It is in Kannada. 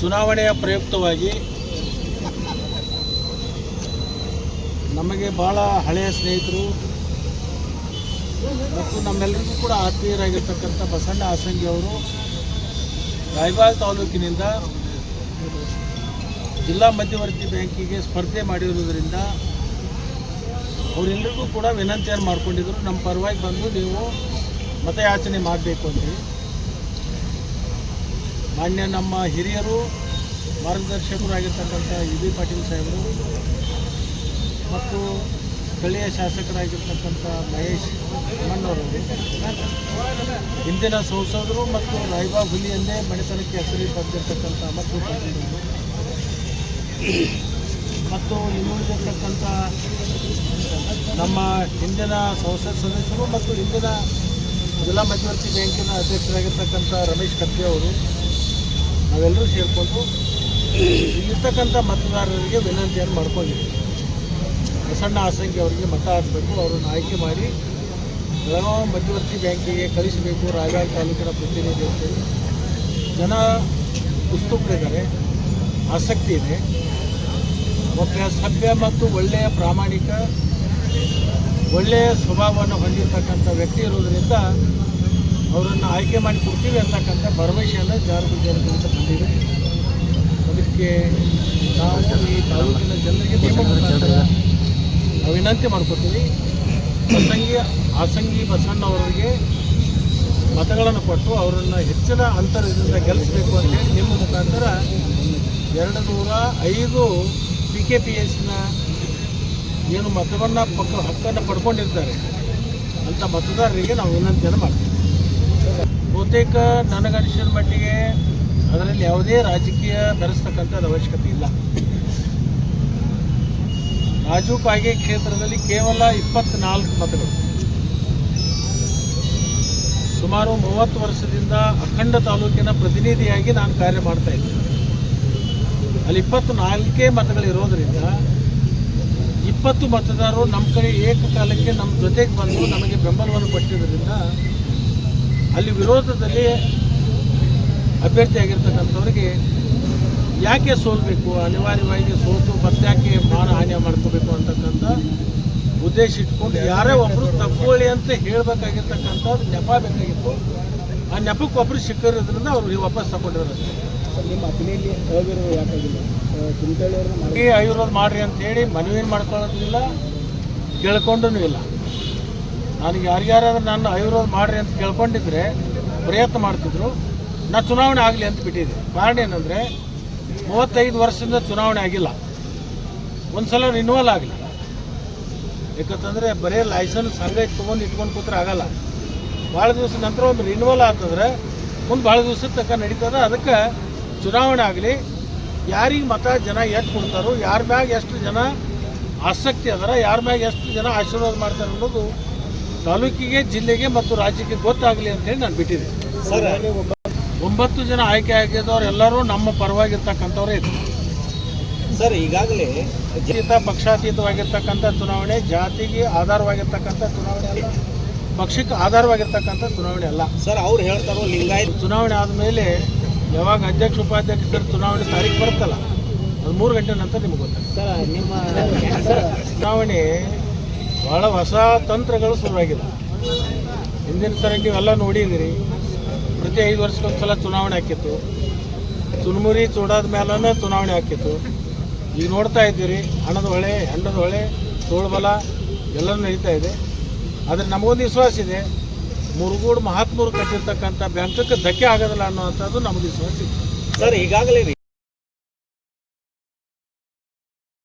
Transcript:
ಚುನಾವಣೆಯ ಪ್ರಯುಕ್ತವಾಗಿ ನಮಗೆ ಭಾಳ ಹಳೆಯ ಸ್ನೇಹಿತರು ಮತ್ತು ನಮ್ಮೆಲ್ಲರಿಗೂ ಕೂಡ ಆತ್ಮೀಯರಾಗಿರ್ತಕ್ಕಂಥ ಬಸಣ್ಣ ಆಸಂಗಿ ಅವರು ರಾಯಬಾಗ್ ತಾಲೂಕಿನಿಂದ ಜಿಲ್ಲಾ ಮಧ್ಯವರ್ತಿ ಬ್ಯಾಂಕಿಗೆ ಸ್ಪರ್ಧೆ ಮಾಡಿರುವುದರಿಂದ ಅವರೆಲ್ಲರಿಗೂ ಕೂಡ ವಿನಂತಿಯನ್ನು ಮಾಡ್ಕೊಂಡಿದ್ರು ನಮ್ಮ ಪರವಾಗಿ ಬಂದು ನೀವು ಮತಯಾಚನೆ ಮಾಡಬೇಕು ಅಂತೇಳಿ. ಮಾನ್ಯ ನಮ್ಮ ಹಿರಿಯರು ಮಾರ್ಗದರ್ಶಕರು ಆಗಿರ್ತಕ್ಕಂಥ ಯು ಬಿ ಪಾಟೀಲ್ ಸಾಹೇಬರು, ಮತ್ತು ಸ್ಥಳೀಯ ಶಾಸಕರಾಗಿರ್ತಕ್ಕಂಥ ಮಹೇಶ್ ಮಣ್ಣವರು ಹಿಂದಿನ ಸಂಸದರು ಮತ್ತು ರಾಯ್ಬಾ ಹುಲಿಯನ್ನೇ ಮಣಿತನಕ್ಕೆ ಹೆಸರಿ ಬಂದಿರತಕ್ಕಂಥ ಮತ್ತು ಮತ್ತು ಇನ್ನುಳಿದಿರ್ತಕ್ಕಂಥ ನಮ್ಮ ಹಿಂದಿನ ಸಂಸತ್ ಸದಸ್ಯರು ಮತ್ತು ಹಿಂದಿನ ಜಿಲ್ಲಾ ಮಧ್ಯವರ್ತಿ ಬ್ಯಾಂಕಿನ ಅಧ್ಯಕ್ಷರಾಗಿರ್ತಕ್ಕಂಥ ರಮೇಶ್ ಕತ್ತಿ ಅವರು ನಾವೆಲ್ಲರೂ ಸೇರಿಕೊಂಡು ಇಲ್ಲಿರ್ತಕ್ಕಂಥ ಮತದಾರರಿಗೆ ವಿನಂತಿಯನ್ನು ಮಾಡ್ಕೊಂಡಿದ್ದೀವಿ. ಪ್ರಸನ್ನ ಆಸಂಗಿ ಅವರಿಗೆ ಮತ ಹಾಕಬೇಕು, ಅವರನ್ನು ಆಯ್ಕೆ ಮಾಡಿ ಬೆಳಗಾವಿ ಮಧ್ಯವರ್ತಿ ಬ್ಯಾಂಕಿಗೆ ಕಳಿಸಬೇಕು ರಾಯಬಾಗ್ ತಾಲೂಕಿನ ಪ್ರತಿನಿಧಿ ಅಂತೇಳಿ. ಜನ ಉತ್ಸುಕರಿದ್ದಾರೆ, ಆಸಕ್ತಿ ಇದೆ. ಒಬ್ಬ ಸಭ್ಯ ಮತ್ತು ಒಳ್ಳೆಯ ಪ್ರಾಮಾಣಿಕ, ಒಳ್ಳೆಯ ಸ್ವಭಾವವನ್ನು ಹೊಂದಿರತಕ್ಕಂಥ ವ್ಯಕ್ತಿ ಇರೋದರಿಂದ ಅವರನ್ನು ಆಯ್ಕೆ ಮಾಡಿ ಕೊಡ್ತೀವಿ ಅಂತಕ್ಕಂಥ ಭರವಸೆಯನ್ನು ಜಾರಿಗೆ ಅಂತ ಬಂದಿದೆ. ಅದಕ್ಕೆ ನಾವು ಈ ತಾಲೂಕಿನ ಜನರಿಗೆ ನಾವು ವಿನಂತಿ ಮಾಡ್ಕೊತೀವಿ ಬಸಂಗಿ ಆಸಂಗಿ ಬಸಣ್ಣವರಿಗೆ ಮತಗಳನ್ನು ಕೊಟ್ಟು ಅವರನ್ನು ಹೆಚ್ಚಿನ ಅಂತರದಿಂದ ಗೆಲ್ಲಿಸಬೇಕು ಅಂತೇಳಿ ನಿಮ್ಮ ಮುಖಾಂತರ ಎರಡು ನೂರ ಐದು ಪಿ ಕೆ ಪಿ ಎಸ್ನ ಏನು ಮತವನ್ನು ಪಕ್ಕ ಹಕ್ಕನ್ನು ಪಡ್ಕೊಂಡಿರ್ತಾರೆ. ಅಂಥ ಮತದಾರರಿಗೆ ನಾವು ವಿನಂತಿಯನ್ನು ಮಾಡ್ತೀವಿ. ಬಹುತೇಕ ನನಗನಿಸಿದ ಮಟ್ಟಿಗೆ ಅದರಲ್ಲಿ ಯಾವುದೇ ರಾಜಕೀಯ ಬೆರೆಸ್ತಕ್ಕಂಥದ್ದು ಅವಶ್ಯಕತೆ ಇಲ್ಲ. ರಾಜು ಕಾಗೆ ಕ್ಷೇತ್ರದಲ್ಲಿ ಕೇವಲ ಇಪ್ಪತ್ನಾಲ್ಕು ಮತಗಳು. ಸುಮಾರು ಮೂವತ್ತು ವರ್ಷದಿಂದ ಅಖಂಡ ತಾಲೂಕಿನ ಪ್ರತಿನಿಧಿಯಾಗಿ ನಾನು ಕಾರ್ಯ ಮಾಡ್ತಾ ಇದ್ದೆ. ಅಲ್ಲಿ ಇಪ್ಪತ್ತು ನಾಲ್ಕೇ ಮತಗಳಿರೋದರಿಂದ ಇಪ್ಪತ್ತು ಮತದಾರರು ನಮ್ಮ ಕಡೆ ಏಕಕಾಲಕ್ಕೆ ನಮ್ಮ ಜೊತೆಗೆ ಬಂದು ನಮಗೆ ಬೆಂಬಲವನ್ನು ಕೊಟ್ಟಿದ್ದರಿಂದ ಅಲ್ಲಿ ವಿರೋಧದಲ್ಲಿ ಅಭ್ಯರ್ಥಿಯಾಗಿರ್ತಕ್ಕಂಥವ್ರಿಗೆ ಯಾಕೆ ಸೋಲ್ಬೇಕು ಅನಿವಾರ್ಯವಾಗಿ ಸೋತು ಮತ್ತಾಕೆ ಮಾನ ಹಾನಿ ಮಾಡ್ಕೋಬೇಕು ಅಂತಕ್ಕಂಥ ಉದ್ದೇಶ ಇಟ್ಕೊಂಡು ಯಾರೇ ಒಬ್ಬರು ತಕ್ಕೊಳ್ಳಿ ಅಂತ ಹೇಳಬೇಕಾಗಿರ್ತಕ್ಕಂಥದ್ದು ನೆಪ ಬೇಕಾಗಿತ್ತು. ಆ ನೆಪಕ್ಕೆ ಒಬ್ಬರು ಸಿಕ್ಕಿರೋದ್ರಿಂದ ಅವ್ರು ವಾಪಸ್ ತಗೊಂಡಿರೋದು ನಿಮ್ಮ ಅಭಿನಯಲ್ಲಿ ಯಾಕಾಗಿಲ್ಲ ಆಯುರ್ವೇದ ಮಾಡ್ರಿ ಅಂತ ಹೇಳಿ ಮನವಿ ಮಾಡ್ಕೊಳ್ಳೋದಿಲ್ಲ ಕೇಳ್ಕೊಂಡೂ ಇಲ್ಲ. ನನಗೆ ಯಾರ್ಯಾರಾದ್ರೂ ನನ್ನ ಆಯುರ್ವೇದ ಮಾಡ್ರಿ ಅಂತ ಕೇಳ್ಕೊಂಡಿದ್ರೆ ಪ್ರಯತ್ನ ಮಾಡ್ತಿದ್ರು. ನಾ ಚುನಾವಣೆ ಆಗಲಿ ಅಂತ ಬಿಟ್ಟಿದ್ದೆ. ಕಾರಣ ಏನಂದರೆ, ಮೂವತ್ತೈದು ವರ್ಷದಿಂದ ಚುನಾವಣೆ ಆಗಿಲ್ಲ. ಒಂದು ಸಲ ರಿನ್ಯೂವಲ್ ಆಗಲಿ. ಯಾಕಂತಂದರೆ ಬರೀ ಲೈಸೆನ್ಸ್ ಹಂಗೆ ತೊಗೊಂಡು ಇಟ್ಕೊಂಡು ಕೂತ್ರೆ ಆಗಲ್ಲ. ಭಾಳ ದಿವಸ ನಂತರ ಒಂದು ರಿನ್ಯೂವಲ್ ಆಗ್ತದ್ರೆ, ಮುಂದೆ ಭಾಳ ದಿವಸದ ತನಕ ನಡೀತದೆ. ಅದಕ್ಕೆ ಚುನಾವಣೆ ಆಗಲಿ. ಯಾರಿಗೆ ಮತ ಜನ ಎಷ್ಟು ಕೊಡ್ತಾರೋ, ಯಾರ ಮ್ಯಾಗ ಎಷ್ಟು ಜನ ಆಸಕ್ತಿ ಅದರ, ಯಾರ ಮ್ಯಾಗ ಎಷ್ಟು ಜನ ಆಶೀರ್ವಾದ ಮಾಡ್ತಾರೆ ಅನ್ನೋದು ತಾಲೂಕಿಗೆ ಜಿಲ್ಲೆಗೆ ಮತ್ತು ರಾಜ್ಯಕ್ಕೆ ಗೊತ್ತಾಗಲಿ ಅಂತೇಳಿ ನಾನು ಬಿಟ್ಟಿದೆ. ಸರ್ ಒಂಬತ್ತು ಜನ ಆಯ್ಕೆ ಆಗಿದ್ದವ್ರು ಎಲ್ಲರೂ ನಮ್ಮ ಪರವಾಗಿರ್ತಕ್ಕಂಥವ್ರೇ ಇದ್ರು. ಸರ್ ಈಗಾಗಲೇ ಅತೀತ ಪಕ್ಷಾತೀತವಾಗಿರ್ತಕ್ಕಂಥ ಚುನಾವಣೆ ಜಾತಿಗೆ ಆಧಾರವಾಗಿರ್ತಕ್ಕಂಥ ಚುನಾವಣೆ ಅಲ್ಲ ಪಕ್ಷಕ್ಕೆ ಆಧಾರವಾಗಿರ್ತಕ್ಕಂಥ ಚುನಾವಣೆ ಅಲ್ಲ. ಸರ್ ಅವ್ರು ಹೇಳ್ತಾರೋ ಲಿಂಗಾಯತ್ ಚುನಾವಣೆ ಆದಮೇಲೆ ಯಾವಾಗ ಅಧ್ಯಕ್ಷ ಉಪಾಧ್ಯಕ್ಷರ ಚುನಾವಣೆ ತಾರೀಕು ಬರುತ್ತಲ್ಲ ಅದು ಮೂರು ಗಂಟೆ ನಂತರ ನಿಮ್ಗೆ ಗೊತ್ತಾಗುತ್ತೆ. ಸರ್ ನಿಮ್ಮ ಚುನಾವಣೆ ಭಾಳ ಹೊಸ ತಂತ್ರಗಳು ಶುರುವಾಗಿದೆ ಹಿಂದಿನ ಸರ ನೀವೆಲ್ಲ ನೋಡಿದಿರಿ ಪ್ರತಿ ಐದು ವರ್ಷಕ್ಕೊಂದ್ಸಲ ಚುನಾವಣೆ ಹಾಕಿತ್ತು ಚುನ್ಮುರಿ ಚೂಡಾದ ಮೇಲೇ ಚುನಾವಣೆ ಹಾಕಿತ್ತು ಈಗ ನೋಡ್ತಾ ಇದ್ದೀರಿ, ಹಣದ ಹೊಳೆ, ಹೆಂಡದ ಹೊಳೆ ತೋಳ್ಬಲ ಎಲ್ಲನೂ ನಡೀತಾ ಇದೆ. ಆದರೆ ನಮಗೊಂದು ವಿಶ್ವಾಸ ಇದೆ, ಮುರುಗೋಡು ಮಹಾತ್ಮರು ಕಟ್ಟಿರ್ತಕ್ಕಂಥ ಬ್ಯಾಂಕಕ್ಕೆ ಧಕ್ಕೆ ಆಗೋದಿಲ್ಲ ಅನ್ನೋವಂಥದ್ದು ನಮಗೆ ವಿಶ್ವಾಸ ಇದೆ. ಸರ್, ಈಗಾಗಲೇ